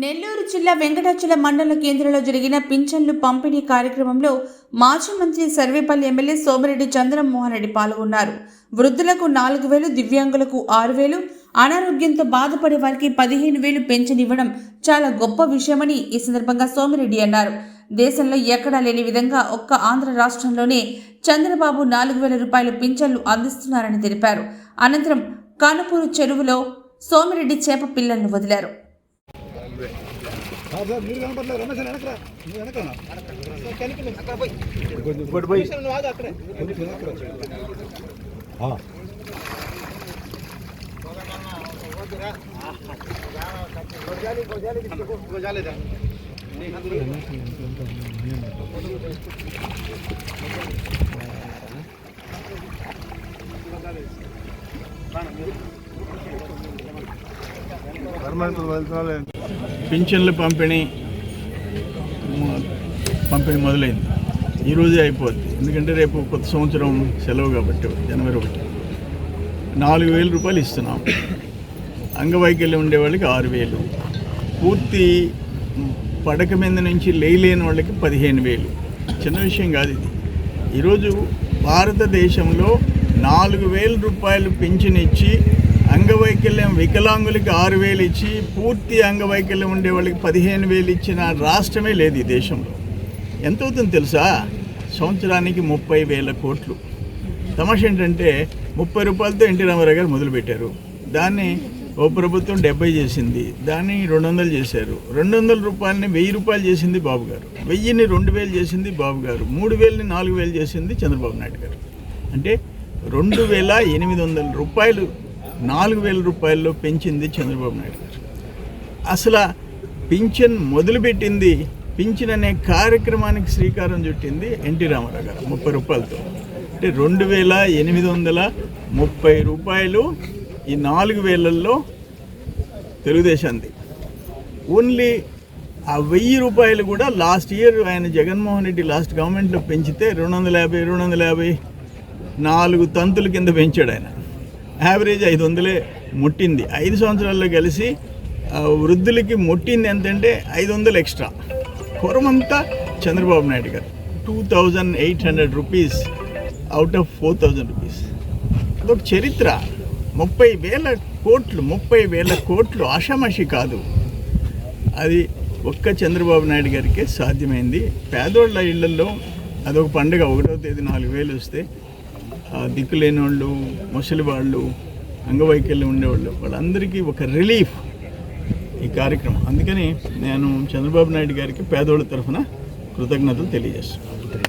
నెల్లూరు జిల్లా వెంకటాచల మండల కేంద్రంలో జరిగిన పింఛన్లు పంపిణీ కార్యక్రమంలో మాజీ మంత్రి సర్వేపల్లి ఎమ్మెల్యే సోమిరెడ్డి చంద్రమోహన్ రెడ్డి పాల్గొన్నారు. వృద్ధులకు నాలుగు వేలు దివ్యాంగులకు ఆరు వేలు అనారోగ్యంతో బాధపడే వారికి పదిహేను వేలు పెన్షన్ ఇవ్వడం చాలా గొప్ప విషయమని ఈ సందర్భంగా సోమిరెడ్డి అన్నారు. దేశంలో ఎక్కడా లేని విధంగా ఒక్క ఆంధ్ర రాష్ట్రంలోనే చంద్రబాబు నాలుగు వేల రూపాయల పింఛన్లు అందిస్తున్నారని తెలిపారు. అనంతరం కానుపూరు చెరువులో సోమిరెడ్డి చేప పిల్లలను వదిలారు. సార్ సార్ మీరు కనపడలేదు రమేష్ అని వెనకరా నువ్వు వెనకరా ఇంకోటి పోయి కొంచెం వెనకరా ఆ. పింఛన్ల పంపిణీ పంపిణీ మొదలైంది. ఈరోజే అయిపోద్ది. ఎందుకంటే రేపు కొత్త సంవత్సరం సెలవు కాబట్టి జనవరి ఒకటి. నాలుగు వేల రూపాయలు ఇస్తున్నాం. అంగవైకల్యం ఉండే వాళ్ళకి ఆరు వేలు. పూర్తి పడక మీద నుంచి లేయలేని వాళ్ళకి పదిహేను వేలు. చిన్న విషయం కాదు ఇది. ఈరోజు భారతదేశంలో నాలుగు వేల రూపాయలు పింఛన్ ఇచ్చి అంగవైకల్యం వికలాంగులకి ఆరు వేలు ఇచ్చి పూర్తి అంగవైకల్యం ఉండే వాళ్ళకి పదిహేను వేలు ఇచ్చిన రాష్ట్రమే లేదు ఈ దేశంలో. ఎంత అవుతుంది తెలుసా? సంవత్సరానికి ముప్పై వేల కోట్లు. తమాష ఏంటంటే ముప్పై రూపాయలతో ఎన్టీ రామారావు గారు మొదలుపెట్టారు. దాన్ని ఓ ప్రభుత్వం డెబ్బై చేసింది దాన్ని రెండు వందలు చేశారు. రెండు వందల రూపాయలని వెయ్యి రూపాయలు చేసింది బాబు గారు. వెయ్యిని రెండు వేలు చేసింది బాబు గారు. మూడు వేలని నాలుగు వేలు చేసింది చంద్రబాబు నాయుడు గారు. అంటే రెండు వేల ఎనిమిది వందల రూపాయలు నాలుగు వేల రూపాయల్లో పెంచింది చంద్రబాబు నాయుడు గారు. అసలు పింఛన్ మొదలుపెట్టింది పింఛన్ అనే కార్యక్రమానికి శ్రీకారం చుట్టింది ఎన్టీ రామారావు గారు ముప్పై రూపాయలతో. అంటే రెండు వేల ఎనిమిది వందల ముప్పై రూపాయలు ఈ నాలుగు వేలల్లో తెలుగుదేశాంది ఓన్లీ ఆ వెయ్యి రూపాయలు కూడా లాస్ట్ ఇయర్ ఆయన జగన్మోహన్ రెడ్డి లాస్ట్ గవర్నమెంట్లో పెంచితే రెండు వందల యాభై రెండు వందల యాభై నాలుగు తంతుల కింద పెంచాడు ఆయన. యావరేజ్ ఐదు వందలే ముట్టింది. ఐదు సంవత్సరాల్లో కలిసి వృద్ధులకి ముట్టింది ఎంతంటే ఐదు వందలు extra. పూర్వమంతా Chandrababu Naidu garu. Two thousand eight hundred rupees out of four thousand rupees. అదొక చరిత్ర. ముప్పై వేల కోట్లు ముప్పై వేల కోట్లు ఆషామాషి కాదు. అది ఒక్క చంద్రబాబు నాయుడు గారికే సాధ్యమైంది. పేదోళ్ళ ఇళ్ళలో అదొక పండుగ. ఒకటో తేదీ నాలుగు వేలు వస్తే ఆ దిక్కు లేని వాళ్ళు ముసలి వాళ్ళు అంగవైకల్యం ఉండేవాళ్ళు వాళ్ళందరికీ ఒక రిలీఫ్ ఈ కార్యక్రమం. అందుకని నేను చంద్రబాబు నాయుడు గారికి పేదోళ్ళ తరఫున కృతజ్ఞతలు తెలియజేస్తున్నాను.